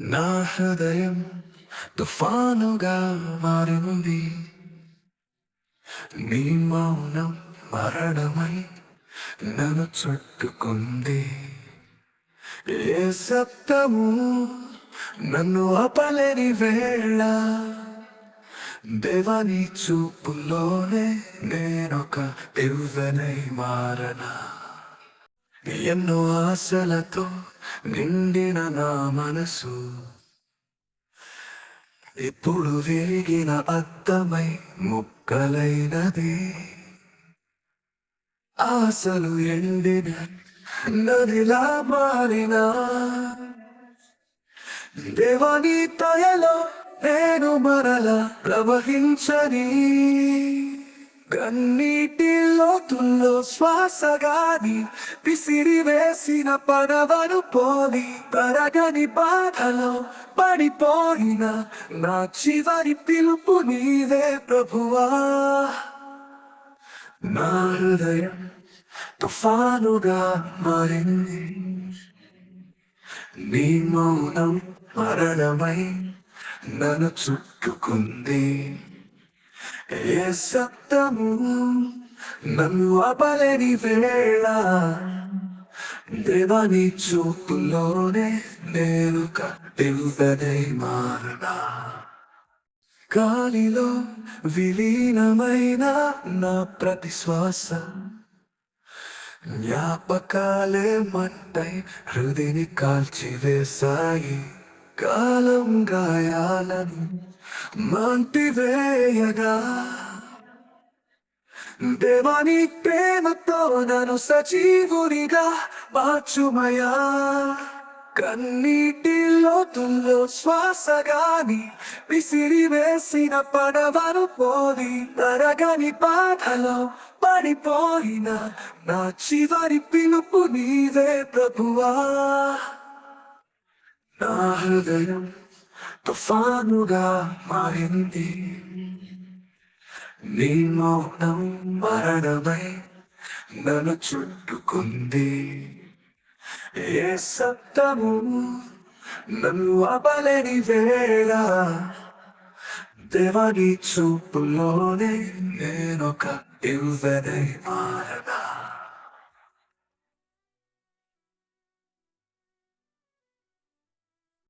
నా హృదయం తుఫానుగా మారింది నీ మౌనం మరణమై నన్ను చుట్టుకుంది ఏ సప్తము నన్ను అపలేని వేళ దేవాని చూపులోనే నేనొక దివ్వనై మారనా ఎన్నో ఆశలతో నిండిన నా మనసు. ఇప్పుడు విరిగిన అద్దమై ముక్కలైనది. ఆశలు ఎండిన నదిలా మారిన. దేవని తయలో నేను మరల ప్రవహించని. గన్ని శ్వాసగాని విసిరి వేసిన పడవను పోలి తరగని బాధలో పడిపోయిన నా చివరి పిలుపు నీవే ప్రభువా. నా హృదయం తుఫానుగా మారింది. నీ మౌనం మరణమై నన్ను చుట్టుకుంది. ఏ సప్తము నన్ను అపలేని వేళ. దేవాని చూపులోనే నేను కట్టిల్దనై మారనా గాలిలో విలీనమైన నా ప్రతి శ్వాస జ్ఞాపకాలే మంటై హృదిని కాల్చివేశాయి. కాలం గాయాలను మంటివేయగా. దేవాని ప్రేమతో నన్ను సజీవునిగా మార్చుమయా కన్నీటి లోతుల్లో శ్వాసగాని విసిరి వేసిన పడవను పోలి తరగని బాధలో పడిపోయిన నా చివరి పిలుపు నీవే ప్రభువా నా హృదయం తుఫానుగా మారింది నీ మౌనం మరణమై నన్ను చుట్టుకుంది. ఏ సప్తము నన్ను అపలేని వేళ దేవాని చూపులోనే నేనొక ఇవ్వనై మారనా